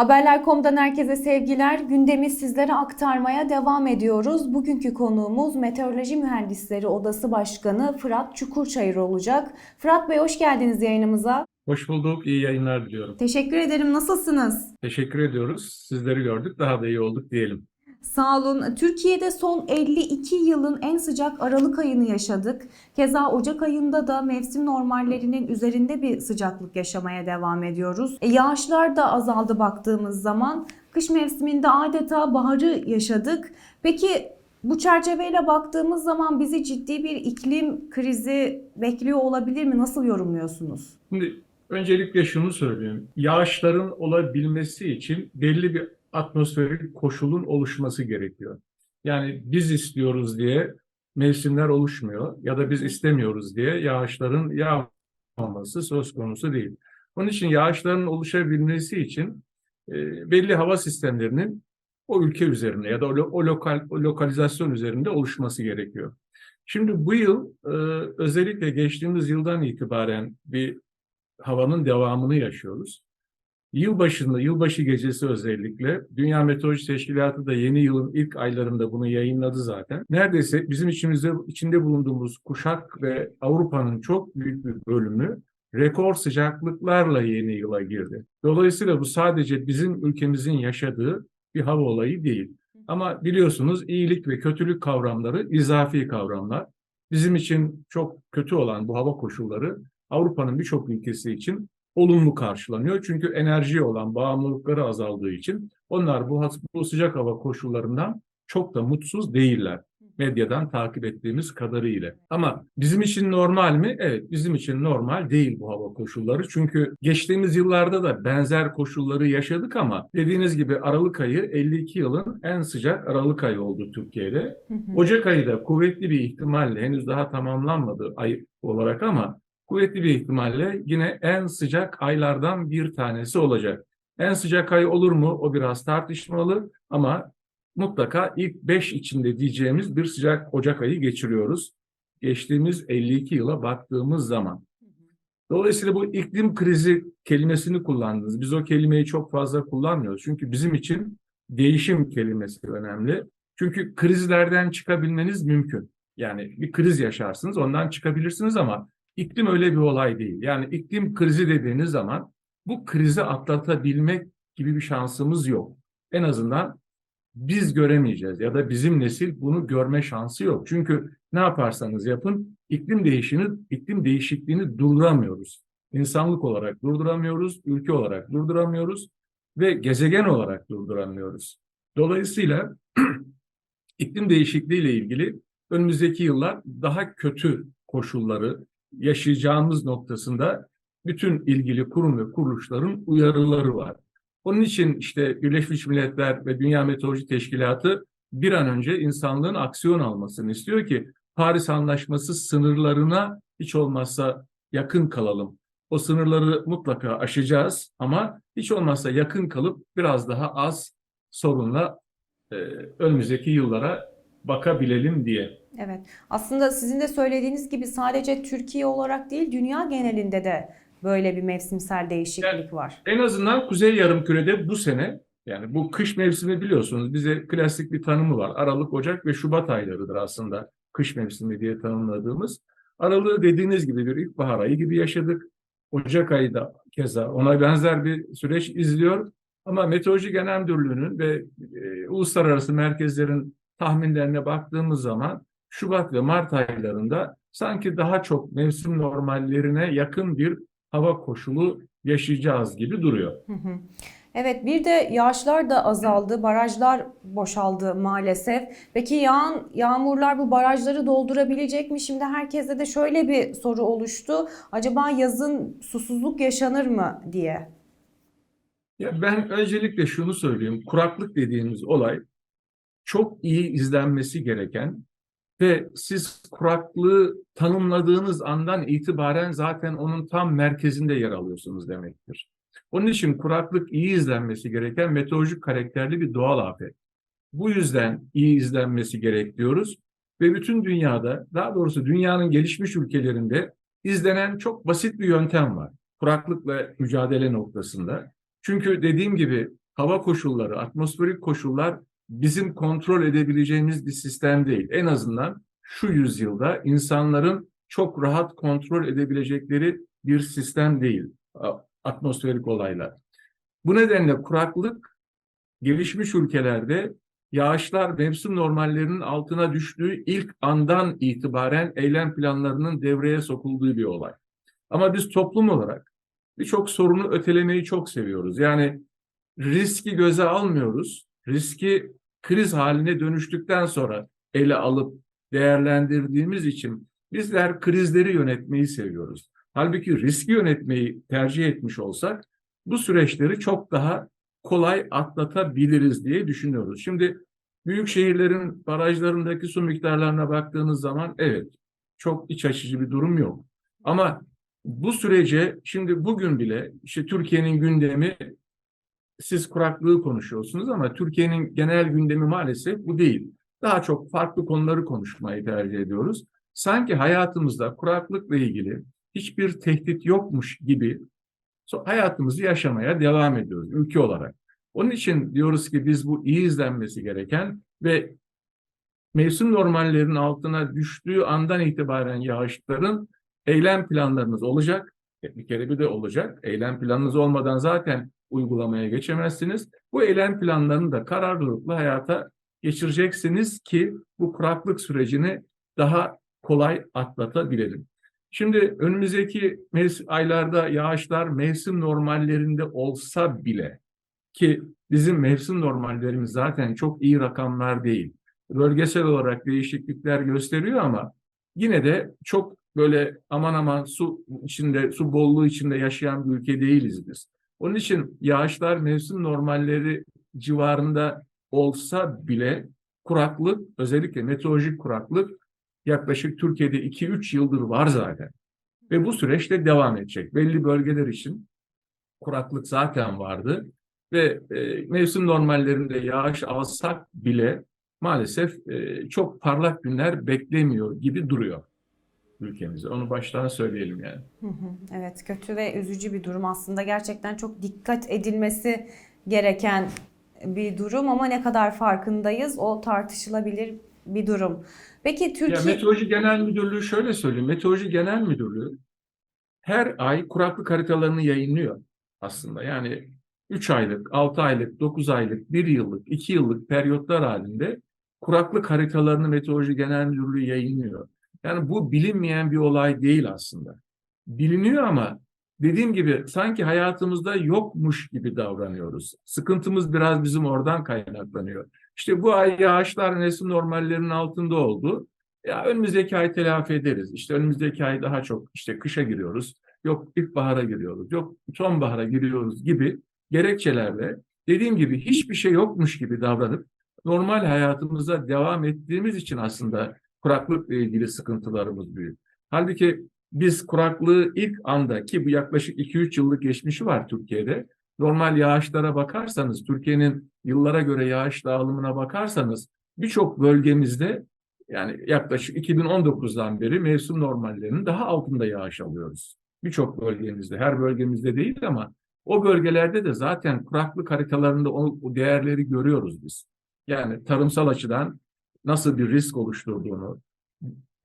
Haberler.com'dan herkese sevgiler. Gündemi sizlere aktarmaya devam ediyoruz. Bugünkü konuğumuz Meteoroloji Mühendisleri Odası Başkanı Fırat Çukurçayır olacak. Fırat Bey hoş geldiniz yayınımıza. Hoş bulduk, iyi yayınlar diliyorum. Teşekkür ederim. Nasılsınız? Teşekkür ediyoruz. Sizleri gördük, daha da iyi olduk diyelim. Sağ olun. Türkiye'de son 52 yılın en sıcak Aralık ayını yaşadık. Keza Ocak ayında da mevsim normallerinin üzerinde bir sıcaklık yaşamaya devam ediyoruz. E, yağışlar da azaldı baktığımız zaman. Kış mevsiminde adeta baharı yaşadık. Peki bu çerçeveyle baktığımız zaman bizi ciddi bir iklim krizi bekliyor olabilir mi? Nasıl yorumluyorsunuz? Şimdi öncelikle şunu söyleyeyim. Yağışların olabilmesi için belli bir atmosferik koşulun oluşması gerekiyor. Yani biz istiyoruz diye mevsimler oluşmuyor ya da biz istemiyoruz diye yağışların yağmaması söz konusu değil. Onun için yağışların oluşabilmesi için e, belli hava sistemlerinin o ülke üzerinde ya da o, o lokal o lokalizasyon üzerinde oluşması gerekiyor. Şimdi bu yıl e, özellikle geçtiğimiz yıldan itibaren bir havanın devamını yaşıyoruz. Yılbaşında, yılbaşı gecesi özellikle Dünya Meteoroloji Teşkilatı da yeni yılın ilk aylarında bunu yayınladı zaten. Neredeyse bizim içimizde içinde bulunduğumuz kuşak ve Avrupa'nın çok büyük bir bölümü rekor sıcaklıklarla yeni yıla girdi. Dolayısıyla bu sadece bizim ülkemizin yaşadığı bir hava olayı değil. Ama biliyorsunuz iyilik ve kötülük kavramları izafi kavramlar. Bizim için çok kötü olan bu hava koşulları Avrupa'nın birçok ülkesi için olumlu karşılanıyor. Çünkü enerjiye olan bağımlılıkları azaldığı için onlar bu, bu sıcak hava koşullarından çok da mutsuz değiller. Medyadan takip ettiğimiz kadarıyla. Ama bizim için normal mi? Evet, bizim için normal değil bu hava koşulları. Çünkü geçtiğimiz yıllarda da benzer koşulları yaşadık ama dediğiniz gibi Aralık ayı 52 yılın en sıcak Aralık ayı oldu Türkiye'de. Ocak ayı da kuvvetli bir ihtimalle henüz daha tamamlanmadı ay olarak ama kuvvetli bir ihtimalle yine en sıcak aylardan bir tanesi olacak. En sıcak ay olur mu? O biraz tartışmalı ama mutlaka ilk 5 içinde diyeceğimiz bir sıcak Ocak ayı geçiriyoruz. Geçtiğimiz 52 yıla baktığımız zaman. Dolayısıyla bu iklim krizi kelimesini kullandınız. Biz o kelimeyi çok fazla kullanmıyoruz. Çünkü bizim için değişim kelimesi önemli. Çünkü krizlerden çıkabilmeniz mümkün. Yani bir kriz yaşarsınız, ondan çıkabilirsiniz ama iklim öyle bir olay değil. Yani iklim krizi dediğiniz zaman bu krizi atlatabilmek gibi bir şansımız yok. En azından biz göremeyeceğiz ya da bizim nesil bunu görme şansı yok. Çünkü ne yaparsanız yapın iklim değişini, iklim değişikliğini durduramıyoruz. İnsanlık olarak durduramıyoruz, ülke olarak durduramıyoruz ve gezegen olarak durduramıyoruz. Dolayısıyla iklim değişikliği ile ilgili önümüzdeki yıllar daha kötü koşulları yaşayacağımız noktasında bütün ilgili kurum ve kuruluşların uyarıları var. Onun için işte Birleşmiş Milletler ve Dünya Meteoroloji Teşkilatı bir an önce insanlığın aksiyon almasını istiyor ki Paris Anlaşması sınırlarına hiç olmazsa yakın kalalım. O sınırları mutlaka aşacağız ama hiç olmazsa yakın kalıp biraz daha az sorunla e, önümüzdeki yıllara bakabilelim diye. Evet. Aslında sizin de söylediğiniz gibi sadece Türkiye olarak değil dünya genelinde de böyle bir mevsimsel değişiklik var. En azından Kuzey Yarımküre'de bu sene yani bu kış mevsimi biliyorsunuz bize klasik bir tanımı var. Aralık, Ocak ve Şubat aylarıdır aslında kış mevsimi diye tanımladığımız. Aralığı dediğiniz gibi bir ilkbahar ayı gibi yaşadık. Ocak ayı da keza ona benzer bir süreç izliyor. Ama Meteoroloji Genel Müdürlüğü'nün ve e, uluslararası merkezlerin tahminlerine baktığımız zaman Şubat ve Mart aylarında sanki daha çok mevsim normallerine yakın bir hava koşulu yaşayacağız gibi duruyor. Hı hı. Evet, bir de yağışlar da azaldı, barajlar boşaldı maalesef. Peki yağan yağmurlar bu barajları doldurabilecek mi? Şimdi herkeste de şöyle bir soru oluştu. Acaba yazın susuzluk yaşanır mı diye. Ya ben öncelikle şunu söyleyeyim. Kuraklık dediğimiz olay çok iyi izlenmesi gereken ve siz kuraklığı tanımladığınız andan itibaren zaten onun tam merkezinde yer alıyorsunuz demektir. Onun için kuraklık iyi izlenmesi gereken meteorolojik karakterli bir doğal afet. Bu yüzden iyi izlenmesi gerek diyoruz ve bütün dünyada, daha doğrusu dünyanın gelişmiş ülkelerinde izlenen çok basit bir yöntem var. Kuraklıkla mücadele noktasında. Çünkü dediğim gibi hava koşulları, atmosferik koşullar bizim kontrol edebileceğimiz bir sistem değil. En azından şu yüzyılda insanların çok rahat kontrol edebilecekleri bir sistem değil atmosferik olaylar. Bu nedenle kuraklık gelişmiş ülkelerde yağışlar mevsim normallerinin altına düştüğü ilk andan itibaren eylem planlarının devreye sokulduğu bir olay. Ama biz toplum olarak birçok sorunu ötelemeyi çok seviyoruz. Yani riski göze almıyoruz. Riski kriz haline dönüştükten sonra ele alıp değerlendirdiğimiz için bizler krizleri yönetmeyi seviyoruz. Halbuki riski yönetmeyi tercih etmiş olsak bu süreçleri çok daha kolay atlatabiliriz diye düşünüyoruz. Şimdi büyük şehirlerin barajlarındaki su miktarlarına baktığınız zaman evet çok iç açıcı bir durum yok. Ama bu sürece şimdi bugün bile işte Türkiye'nin gündemi siz kuraklığı konuşuyorsunuz ama Türkiye'nin genel gündemi maalesef bu değil. Daha çok farklı konuları konuşmayı tercih ediyoruz. Sanki hayatımızda kuraklıkla ilgili hiçbir tehdit yokmuş gibi hayatımızı yaşamaya devam ediyoruz ülke olarak. Onun için diyoruz ki biz bu iyi izlenmesi gereken ve mevsim normallerinin altına düştüğü andan itibaren yağışların eylem planlarınız olacak. Bir kere bir de olacak. Eylem planınız olmadan zaten uygulamaya geçemezsiniz. Bu eylem planlarını da kararlılıkla hayata geçireceksiniz ki bu kuraklık sürecini daha kolay atlatabilelim. Şimdi önümüzdeki aylarda yağışlar mevsim normallerinde olsa bile ki bizim mevsim normallerimiz zaten çok iyi rakamlar değil. Bölgesel olarak değişiklikler gösteriyor ama yine de çok böyle aman aman su içinde, su bolluğu içinde yaşayan bir ülke değiliz biz. Onun için yağışlar mevsim normalleri civarında olsa bile kuraklık, özellikle meteorolojik kuraklık yaklaşık Türkiye'de 2-3 yıldır var zaten. Ve bu süreçte devam edecek. Belli bölgeler için kuraklık zaten vardı ve e, mevsim normallerinde yağış alsak bile maalesef e, çok parlak günler beklemiyor gibi duruyor ülkemizde. Onu baştan söyleyelim yani. Hı hı, Evet kötü ve üzücü bir durum aslında gerçekten çok dikkat edilmesi gereken bir durum ama ne kadar farkındayız o tartışılabilir bir durum. Peki Ya Türkiye Meteoroloji Genel Müdürlüğü şöyle söyleyeyim. Meteoroloji Genel Müdürlüğü her ay kuraklık haritalarını yayınlıyor aslında. Yani 3 aylık, 6 aylık, 9 aylık, 1 yıllık, 2 yıllık periyotlar halinde kuraklık haritalarını Meteoroloji Genel Müdürlüğü yayınlıyor. Yani bu bilinmeyen bir olay değil aslında. Biliniyor ama dediğim gibi sanki hayatımızda yokmuş gibi davranıyoruz. Sıkıntımız biraz bizim oradan kaynaklanıyor. İşte bu ay yağışlar mevsim normallerinin altında oldu. Ya önümüzdeki ay telafi ederiz. İşte önümüzdeki ay daha çok işte kışa giriyoruz. Yok ilkbahara giriyoruz. Yok sonbahara giriyoruz gibi gerekçelerle dediğim gibi hiçbir şey yokmuş gibi davranıp normal hayatımıza devam ettiğimiz için aslında kuraklıkla ilgili sıkıntılarımız büyük. Halbuki biz kuraklığı ilk anda ki bu yaklaşık 2-3 yıllık geçmişi var Türkiye'de. Normal yağışlara bakarsanız, Türkiye'nin yıllara göre yağış dağılımına bakarsanız birçok bölgemizde yani yaklaşık 2019'dan beri mevsim normallerinin daha altında yağış alıyoruz. Birçok bölgemizde, her bölgemizde değil ama o bölgelerde de zaten kuraklık haritalarında o, o değerleri görüyoruz biz. Yani tarımsal açıdan nasıl bir risk oluşturduğunu,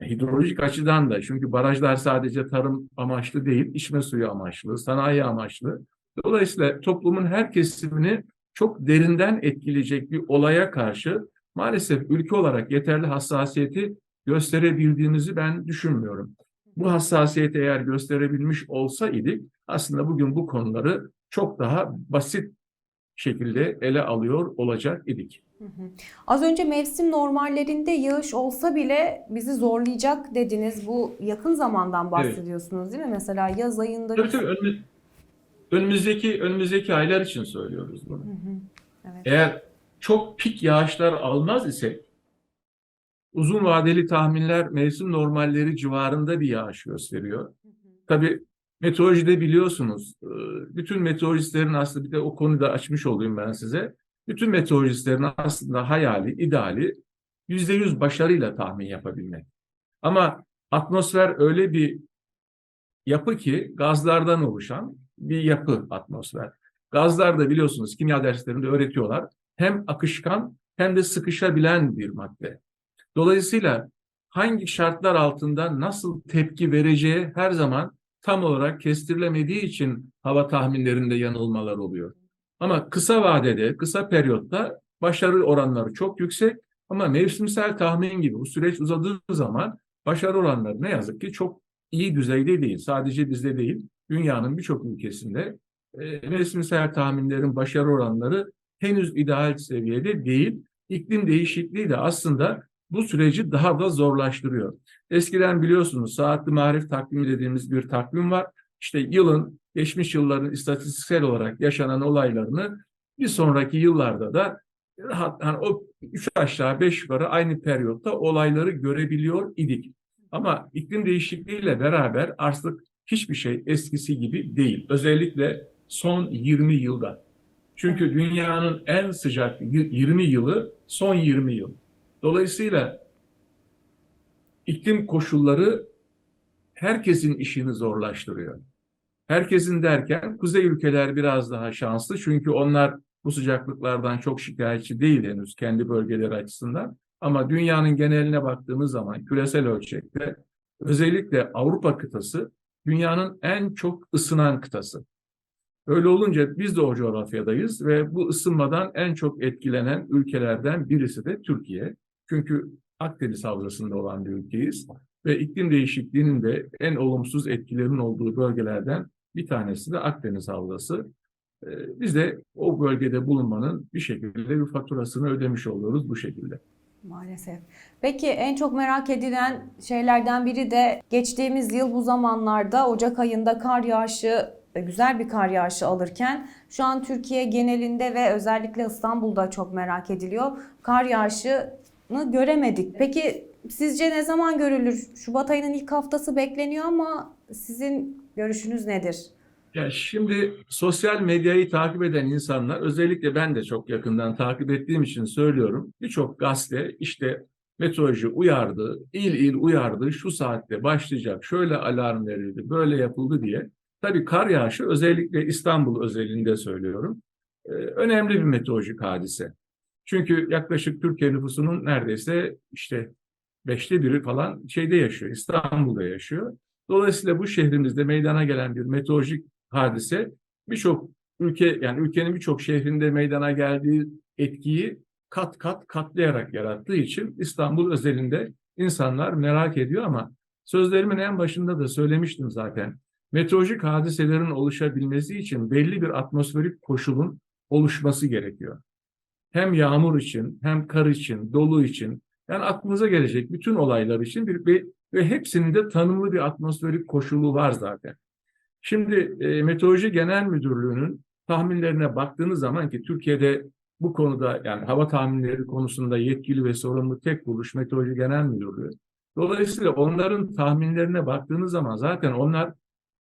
hidrolojik açıdan da çünkü barajlar sadece tarım amaçlı değil, içme suyu amaçlı, sanayi amaçlı. Dolayısıyla toplumun her kesimini çok derinden etkileyecek bir olaya karşı maalesef ülke olarak yeterli hassasiyeti gösterebildiğimizi ben düşünmüyorum. Bu hassasiyeti eğer gösterebilmiş olsaydık aslında bugün bu konuları çok daha basit şekilde ele alıyor olacak idik. Hı hı. Az önce mevsim normallerinde yağış olsa bile bizi zorlayacak dediniz. Bu yakın zamandan bahsediyorsunuz değil mi? Mesela yaz ayında Tabii tabii önümüz- önümüzdeki önümüzdeki aylar için söylüyoruz bunu. Hı hı. Evet. Eğer çok pik yağışlar almaz ise uzun vadeli tahminler mevsim normalleri civarında bir yağış gösteriyor. Tabii meteorolojide biliyorsunuz e, bütün meteorolojistlerin aslında bir de o konuda açmış olayım ben size. Bütün meteorolojistlerin aslında hayali, ideali yüzde yüz başarıyla tahmin yapabilmek. Ama atmosfer öyle bir yapı ki gazlardan oluşan bir yapı atmosfer. Gazlar da biliyorsunuz kimya derslerinde öğretiyorlar. Hem akışkan hem de sıkışabilen bir madde. Dolayısıyla hangi şartlar altında nasıl tepki vereceği her zaman tam olarak kestirilemediği için hava tahminlerinde yanılmalar oluyor. Ama kısa vadede, kısa periyotta başarı oranları çok yüksek ama mevsimsel tahmin gibi bu süreç uzadığı zaman başarı oranları ne yazık ki çok iyi düzeyde değil. Sadece bizde değil, dünyanın birçok ülkesinde e, mevsimsel tahminlerin başarı oranları henüz ideal seviyede değil. İklim değişikliği de aslında bu süreci daha da zorlaştırıyor. Eskiden biliyorsunuz saatli marif takvimi dediğimiz bir takvim var. İşte yılın, geçmiş yılların istatistiksel olarak yaşanan olaylarını bir sonraki yıllarda da hani o üç aşağı beş yukarı aynı periyotta olayları görebiliyor idik. Ama iklim değişikliğiyle beraber artık hiçbir şey eskisi gibi değil. Özellikle son 20 yılda. Çünkü dünyanın en sıcak 20 yılı son 20 yıl. Dolayısıyla iklim koşulları herkesin işini zorlaştırıyor. Herkesin derken kuzey ülkeler biraz daha şanslı çünkü onlar bu sıcaklıklardan çok şikayetçi değil henüz kendi bölgeleri açısından. Ama dünyanın geneline baktığımız zaman küresel ölçekte özellikle Avrupa kıtası dünyanın en çok ısınan kıtası. Öyle olunca biz de o coğrafyadayız ve bu ısınmadan en çok etkilenen ülkelerden birisi de Türkiye. Çünkü Akdeniz havzasında olan bir ülkeyiz ve iklim değişikliğinin de en olumsuz etkilerinin olduğu bölgelerden bir tanesi de Akdeniz havzası. Ee, Biz de o bölgede bulunmanın bir şekilde bir faturasını ödemiş oluyoruz bu şekilde. Maalesef. Peki en çok merak edilen şeylerden biri de geçtiğimiz yıl bu zamanlarda Ocak ayında kar yağışı, e, güzel bir kar yağışı alırken şu an Türkiye genelinde ve özellikle İstanbul'da çok merak ediliyor. Kar yağışını göremedik. Peki sizce ne zaman görülür? Şubat ayının ilk haftası bekleniyor ama sizin görüşünüz nedir? Ya şimdi sosyal medyayı takip eden insanlar özellikle ben de çok yakından takip ettiğim için söylüyorum. Birçok gazete işte meteoroloji uyardı, il il uyardı, şu saatte başlayacak, şöyle alarm verildi, böyle yapıldı diye. Tabii kar yağışı özellikle İstanbul özelinde söylüyorum. Ee, önemli bir meteorolojik hadise. Çünkü yaklaşık Türkiye nüfusunun neredeyse işte beşte biri falan şeyde yaşıyor, İstanbul'da yaşıyor. Dolayısıyla bu şehrimizde meydana gelen bir meteorolojik hadise birçok ülke yani ülkenin birçok şehrinde meydana geldiği etkiyi kat kat katlayarak yarattığı için İstanbul özelinde insanlar merak ediyor ama sözlerimin en başında da söylemiştim zaten. Meteorolojik hadiselerin oluşabilmesi için belli bir atmosferik koşulun oluşması gerekiyor. Hem yağmur için, hem kar için, dolu için, yani aklınıza gelecek bütün olaylar için bir, bir ve hepsinin de tanımlı bir atmosferik koşulu var zaten. Şimdi e, Meteoroloji Genel Müdürlüğü'nün tahminlerine baktığınız zaman ki Türkiye'de bu konuda yani hava tahminleri konusunda yetkili ve sorumlu tek kuruluş Meteoroloji Genel Müdürlüğü. Dolayısıyla onların tahminlerine baktığınız zaman zaten onlar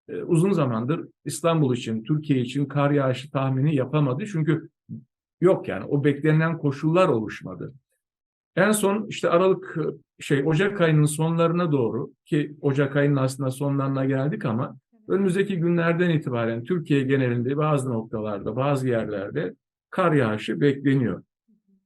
e, uzun zamandır İstanbul için, Türkiye için kar yağışı tahmini yapamadı. Çünkü yok yani o beklenen koşullar oluşmadı. En son işte Aralık şey Ocak ayının sonlarına doğru ki Ocak ayının aslında sonlarına geldik ama önümüzdeki günlerden itibaren Türkiye genelinde bazı noktalarda, bazı yerlerde kar yağışı bekleniyor.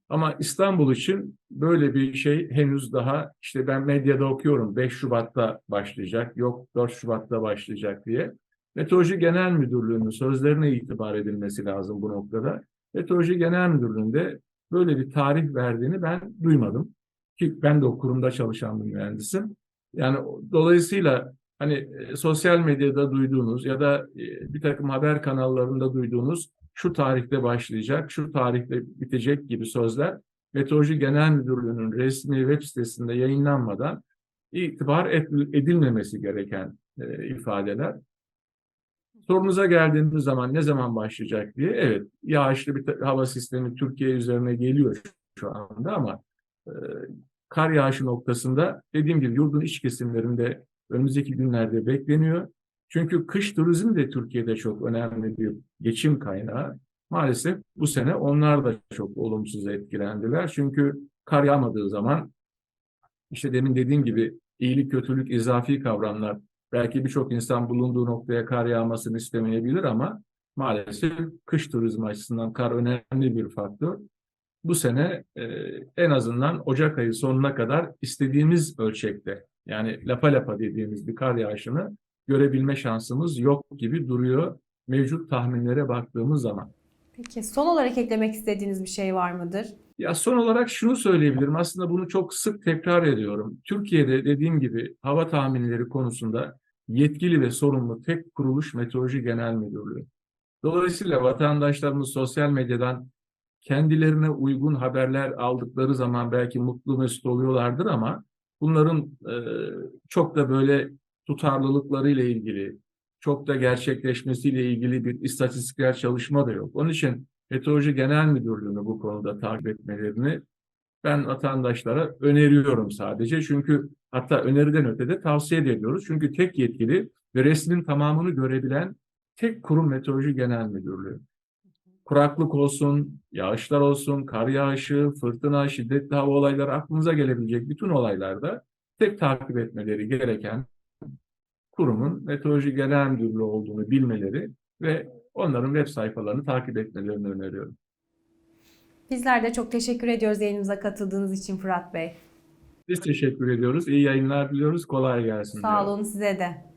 Ama İstanbul için böyle bir şey henüz daha işte ben medyada okuyorum 5 Şubat'ta başlayacak, yok 4 Şubat'ta başlayacak diye. Meteoroloji Genel Müdürlüğü'nün sözlerine itibar edilmesi lazım bu noktada. Meteoroloji Genel Müdürlüğü'nde böyle bir tarih verdiğini ben duymadım. Ki ben de o kurumda çalışan bir mühendisim. Yani dolayısıyla hani e, sosyal medyada duyduğunuz ya da e, bir takım haber kanallarında duyduğunuz şu tarihte başlayacak, şu tarihte bitecek gibi sözler Meteoroloji Genel Müdürlüğü'nün resmi web sitesinde yayınlanmadan itibar edilmemesi gereken e, ifadeler. Sorunuza geldiğimiz zaman ne zaman başlayacak diye evet yağışlı bir hava sistemi Türkiye üzerine geliyor şu anda ama e, kar yağışı noktasında dediğim gibi yurdun iç kesimlerinde önümüzdeki günlerde bekleniyor. Çünkü kış turizmi de Türkiye'de çok önemli bir geçim kaynağı. Maalesef bu sene onlar da çok olumsuz etkilendiler. Çünkü kar yağmadığı zaman işte demin dediğim gibi iyilik, kötülük, izafi kavramlar belki birçok insan bulunduğu noktaya kar yağmasını istemeyebilir ama maalesef kış turizmi açısından kar önemli bir faktör. Bu sene e, en azından Ocak ayı sonuna kadar istediğimiz ölçekte yani lapa lapa dediğimiz bir kar yağışını görebilme şansımız yok gibi duruyor mevcut tahminlere baktığımız zaman. Peki son olarak eklemek istediğiniz bir şey var mıdır? Ya son olarak şunu söyleyebilirim. Aslında bunu çok sık tekrar ediyorum. Türkiye'de dediğim gibi hava tahminleri konusunda yetkili ve sorumlu tek kuruluş Meteoroloji Genel Müdürlüğü. Dolayısıyla vatandaşlarımız sosyal medyadan kendilerine uygun haberler aldıkları zaman belki mutlu mesut oluyorlardır ama bunların e, çok da böyle tutarlılıklarıyla ilgili, çok da gerçekleşmesiyle ilgili bir istatistiksel çalışma da yok. Onun için Meteoroloji Genel Müdürlüğü'nü bu konuda takip etmelerini ben vatandaşlara öneriyorum sadece. Çünkü hatta öneriden öte de tavsiye ediyoruz. Çünkü tek yetkili ve resmin tamamını görebilen tek kurum Meteoroloji Genel Müdürlüğü. Kuraklık olsun, yağışlar olsun, kar yağışı, fırtına, şiddetli hava olayları aklınıza gelebilecek bütün olaylarda tek takip etmeleri gereken kurumun Meteoroloji Genel Müdürlüğü olduğunu bilmeleri ve onların web sayfalarını takip etmelerini öneriyorum. Bizler de çok teşekkür ediyoruz yayınımıza katıldığınız için Fırat Bey. Biz teşekkür ediyoruz. İyi yayınlar diliyoruz. Kolay gelsin. Sağ diyorum. olun size de.